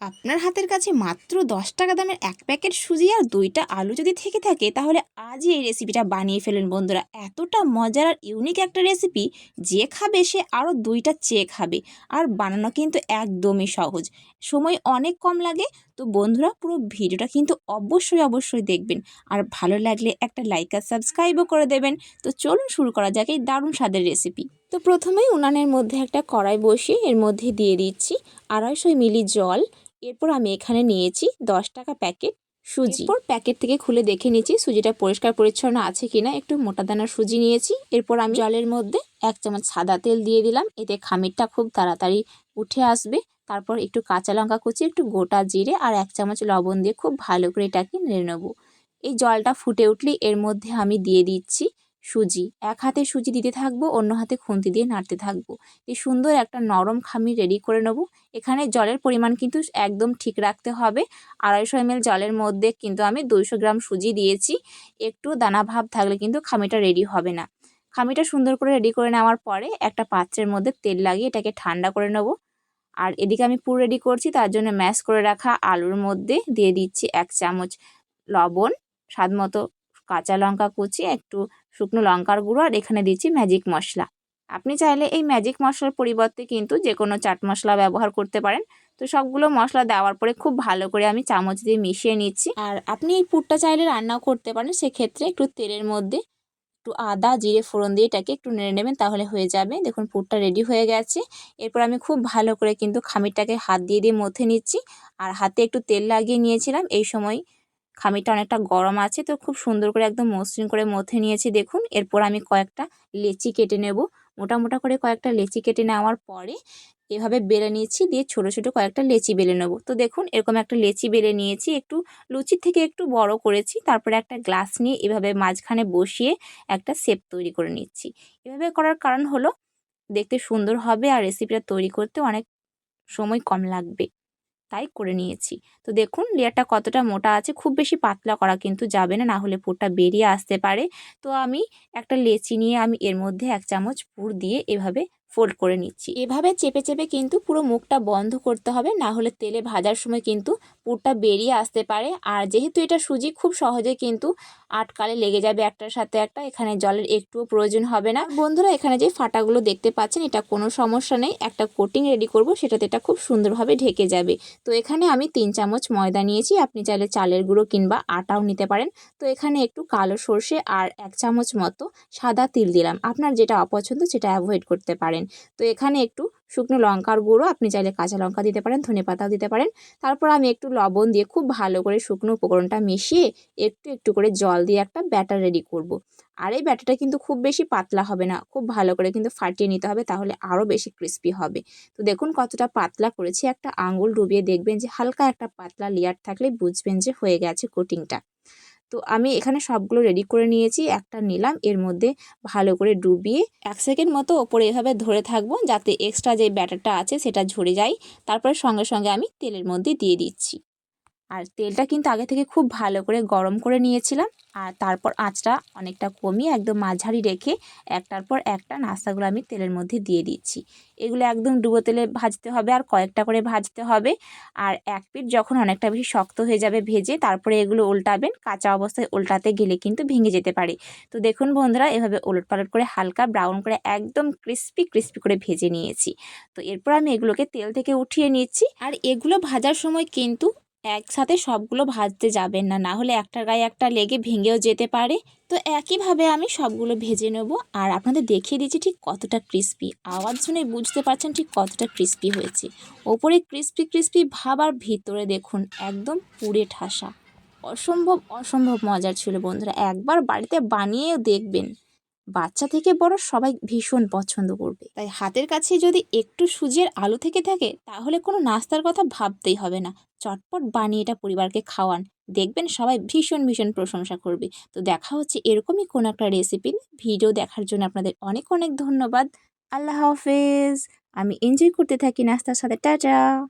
আপনার হাতের কাছে মাত্র দশ টাকা দামের এক প্যাকেট সুজি আর দুইটা আলু যদি থেকে থাকে, তাহলে আজই এই রেসিপিটা বানিয়ে ফেলুন বন্ধুরা। এতটা মজার আর ইউনিক একটা রেসিপি যে খাবে সে আরও দুইটা চেয়ে খাবে। আর বানানো কিন্তু একদমই সহজ। সময় অনেক কম লাগে, তো বন্ধুরা পুরো ভিডিওটা কিন্তু অবশ্যই অবশ্যই দেখবেন। আর ভালো লাগলে একটা লাইক আর সাবস্ক্রাইবও করে দেবেন। তো চলুন শুরু করা যাক এই দারুণ স্বাদের রেসিপি তো প্রথমেই উনানের মধ্যে একটা কড়াই বসিয়ে এর মধ্যে দিয়ে দিচ্ছি আড়াইশো মিলি জল এরপর আমি এখানে নিয়েছি দশ টাকা প্যাকেট সুজি। এরপর প্যাকেট থেকে খুলে দেখে নিয়েছি সুজিটা পরিষ্কার পরিচ্ছন্ন আছে কিনা। একটু মোটা দানার সুজি নিয়েছি। এরপর আমি জলের মধ্যে এক চামচ সাদা তেল দিয়ে দিলাম। এতে খামিরটা খুব তাড়াতাড়ি উঠে আসবে। তারপর একটু কাঁচা লঙ্কা কুচি, একটু গোটা জিরে আর এক চামচ লবণ দিয়ে খুব ভালো করে এটাকে নেড়ে নেব। এই জলটা ফুটে উঠলেই এর মধ্যে আমি দিয়ে দিচ্ছি সুজি। এক হাতে সুজি দিতে থাকব, অন্য হাতে খুন্তি দিয়ে নাড়তে থাকব। এই সুন্দর একটা নরম খামি রেডি করে নেব। এখানে জলের পরিমাণ কিন্তু একদম ঠিক রাখতে হবে। আড়াইশো এমএল জলের মধ্যে কিন্তু আমি দুইশো গ্রাম সুজি দিয়েছি। একটু দানা ভাব থাকলে কিন্তু খামিটা রেডি হবে না। খামিটা সুন্দর করে রেডি করে নেওয়ার পরে একটা পাত্রের মধ্যে তেল লাগিয়ে এটাকে ঠান্ডা করে নেব। আর এদিকে আমি পুর রেডি করছি, তার জন্য ম্যাশ করে রাখা আলুর মধ্যে দিয়ে দিচ্ছি এক চামচ লবণ স্বাদ মতো কাঁচা লঙ্কা কুচি, একটু শুকনো লঙ্কার গুঁড়ো আর এখানে দিচ্ছি ম্যাজিক মশলা। আপনি চাইলে এই ম্যাজিক মশলার পরিবর্তে কিন্তু যে কোনো চাট মশলা ব্যবহার করতে পারেন। তো সবগুলো মশলা দেওয়ার পরে খুব ভালো করে আমি চামচ দিয়ে মিশিয়ে নিচ্ছি। আর আপনি এই পুরটা চাইলে রান্নাও করতে পারেন, সেক্ষেত্রে একটু তেলের মধ্যে একটু আদা, জিরে, ফোড়ন দিয়ে এটাকে একটু নেড়ে নেবেন তাহলে হয়ে যাবে। দেখুন পুরটা রেডি হয়ে গেছে। এরপর আমি খুব ভালো করে কিন্তু খামিরটাকে হাত দিয়ে দিয়ে মথে নিচ্ছি। আর হাতে একটু তেল লাগিয়ে নিয়েছিলাম, এই সময় খামিটা অনেকটা গরম আছে, তো খুব সুন্দর করে একদম মসৃণ করে মথে নিয়েছি। দেখুন, এরপর আমি কয়েকটা লেচি কেটে নেব। মোটা মোটা করে কয়েকটা লেচি কেটে নেওয়ার পরে এভাবে বেলে নিয়েছি, দিয়ে ছোট ছোট কয়েকটা লেচি বেলে নেব। তো দেখুন, এরকম একটা লেচি বেলে নিয়েছি, একটু লুচির থেকে একটু বড় করেছি, তারপরে একটা গ্লাস নিয়ে এভাবে মাঝখানে বসিয়ে একটা শেপ তৈরি করে নিচ্ছি। এভাবে করার কারণ হলো, দেখতে সুন্দর হবে আর রেসিপিটা তৈরি করতে অনেক সময় কম লাগবে। তাই করে নিয়েছি। তো দেখুন, লেয়ারটা কতটা মোটা আছে, খুব বেশি পাতলা করা কিন্তু যাবে না না হলে পুরটা বেরিয়ে আসতে পারে। তো আমি একটা লেচি নিয়ে আমি এর মধ্যে এক চামচ পুর দিয়ে এভাবে ফোল্ড করে নিচ্ছি। এভাবে চেপে চেপে কিন্তু পুরো মুখটা বন্ধ করতে হবে, না হলে তেলে ভাজার সময় কিন্তু পুরটা বেরিয়ে আসতে পারে। আর যেহেতু এটা সুজি, খুব সহজে কিন্তু আটকালে লেগে যাবে একটার সাথে একটা, এখানে জলের একটুও প্রয়োজন হবে না। বন্ধুরা, এখানে যে ফাটাগুলো দেখতে পাচ্ছেন, এটা কোনো সমস্যা নেই। একটা কোটিং রেডি করব, সেটাতে এটা খুব সুন্দরভাবে ঢেকে যাবে। তো এখানে আমি তিন চামচ ময়দা নিয়েছি, আপনি চাইলে চালের গুঁড়ো কিংবা আটাও নিতে পারেন। তো এখানে একটু কালো সর্ষে আর এক চামচ মতো সাদা তিল দিলাম। আপনার যেটা অপছন্দ, সেটা অ্যাভয়েড করতে পারেন। তো এখানে একটু শুকনো লঙ্কার গুঁড়ো আপনি চাইলে কাঁচা লঙ্কা দিতে পারেন, ধনে পাতাও দিতে পারেন। তারপর আমি একটু লবণ দিয়ে খুব ভালো করে শুকনো উপকরণটা মিশিয়ে একটু একটু করে জল দিয়ে একটা ব্যাটার রেডি করব। আর এই ব্যাটারটা কিন্তু খুব বেশি পাতলা হবে না, খুব ভালো করে কিন্তু ফাটিয়ে নিতে হবে তাহলে আরও বেশি ক্রিস্পি হবে। তো দেখুন কতটা পাতলা করেছি, একটা আঙুল ডুবিয়ে দেখবেন যে হালকা একটা পাতলা লেয়ার থাকলে বুঝবেন যে হয়ে গেছে কোটিংটা তো আমি এখানে সবগুলো রেডি করে নিয়েছি, একটা নিলাম, এর মধ্যে ভালো করে ডুবিয়ে এক সেকেন্ড মতো ওপরে এভাবে ধরে থাকব যাতে এক্সট্রা যে ব্যাটারটা আছে সেটা ঝরে যায়। তারপরে সঙ্গে সঙ্গে আমি তেলের মধ্যে দিয়ে দিচ্ছি। আর তেলটা কিন্তু আগে থেকে খুব ভালো করে গরম করে নিয়েছিলাম। আর তারপর আঁচটা অনেকটা কমিয়ে একদম মাঝারি রেখে একটার পর একটা নাস্তাগুলো আমি তেলের মধ্যে দিয়ে দিচ্ছি। এগুলো একদম ডুবো তেলে ভাজতে হবে আর কয়েকটা করে ভাজতে হবে। আর এক পিঠ যখন অনেকটা বেশি শক্ত হয়ে যাবে ভেজে তারপরে এগুলো উল্টাবেন, কাঁচা অবস্থায় উল্টাতে গেলে কিন্তু ভেঙে যেতে পারে। তো দেখুন বন্ধুরা, এভাবে উলট পালট করে হালকা ব্রাউন করে একদম ক্রিস্পি ক্রিস্পি করে ভেজে নিয়েছি। তো এরপর আমি এগুলোকে তেল থেকে উঠিয়ে নিচ্ছি। আর এগুলো ভাজার সময় কিন্তু একসাথে সবগুলো ভাজতে যাবেন না না হলে একটার গায়ে একটা লেগে ভেঙেও যেতে পারে। তো একইভাবে আমি সবগুলো ভেজে নেব আর আপনাদের দেখিয়ে দিচ্ছি ঠিক কতটা ক্রিস্পি আওয়াজ শুনে বুঝতে পারছেন ঠিক কতটা ক্রিস্পি হয়েছে। ওপরে ক্রিস্পি ক্রিস্পি ভাব আর ভিতরে দেখুন একদম পুড়ে ঠাসা। অসম্ভব অসম্ভব মজার ছিল বন্ধুরা। একবার বাড়িতে বানিয়েও দেখবেন। বাচ্চা থেকে বড় সবাই ভীষণ পছন্দ করবে। তাই হাতের কাছে যদি একটু সুজির আলু থেকে থাকে, তাহলে কোনো নাস্তার কথা ভাবতেই হবে না। চটপট বানিয়ে এটা পরিবারকে খাওয়ান। দেখবেন সবাই ভীষণ ভীষণ প্রশংসা করবে। তো দেখা হচ্ছে এরকমই কোনো একটা রেসিপি ভিডিও দেখার জন্য আপনাদের অনেক অনেক ধন্যবাদ। আল্লাহ হাফেজ। আমি এনজয় করতে থাকি নাস্তার সাথে। টাটা!